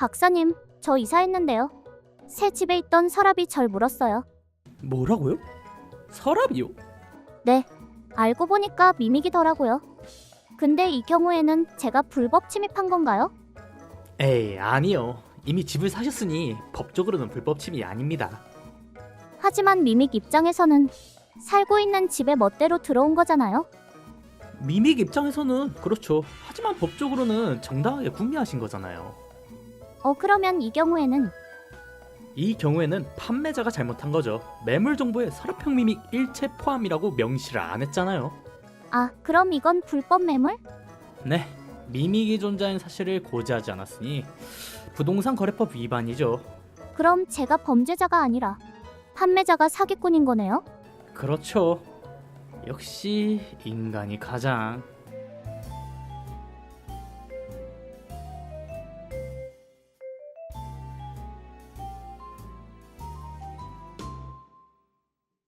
박사님, 저 이사했는데요. 새 집에 있던 서랍이 절 물었어요. 뭐라고요? 서랍이요? 알고 보니까 미믹이더라고요. 근데 이 경우에는 제가 불법 침입한 건가요? 에이 아니요. 이미 집을 사셨으니 법적으로는 불법 침입이 아닙니다. 하지만 미믹 입장에서는 살고 있는 집에 멋대로 들어온 거잖아요. 미믹 입장에서는 그렇죠. 하지만 법적으로는 정당하게 구매하신 거잖아요. 어, 그러면 이 경우에는 이 경우에는 판매자가 잘못한 거죠. 매물 정보에 서랍형 미믹 일체 포함이라고 명시를 안 했잖아요. 아, 그럼 이건 불법 매물? 네, 미믹이 존재하는 사실을 고지하지 않았으니 부동산 거래법 위반이죠. 그럼 제가 범죄자가 아니라 판매자가 사기꾼인 거네요. 그렇죠. 역시 인간이 가장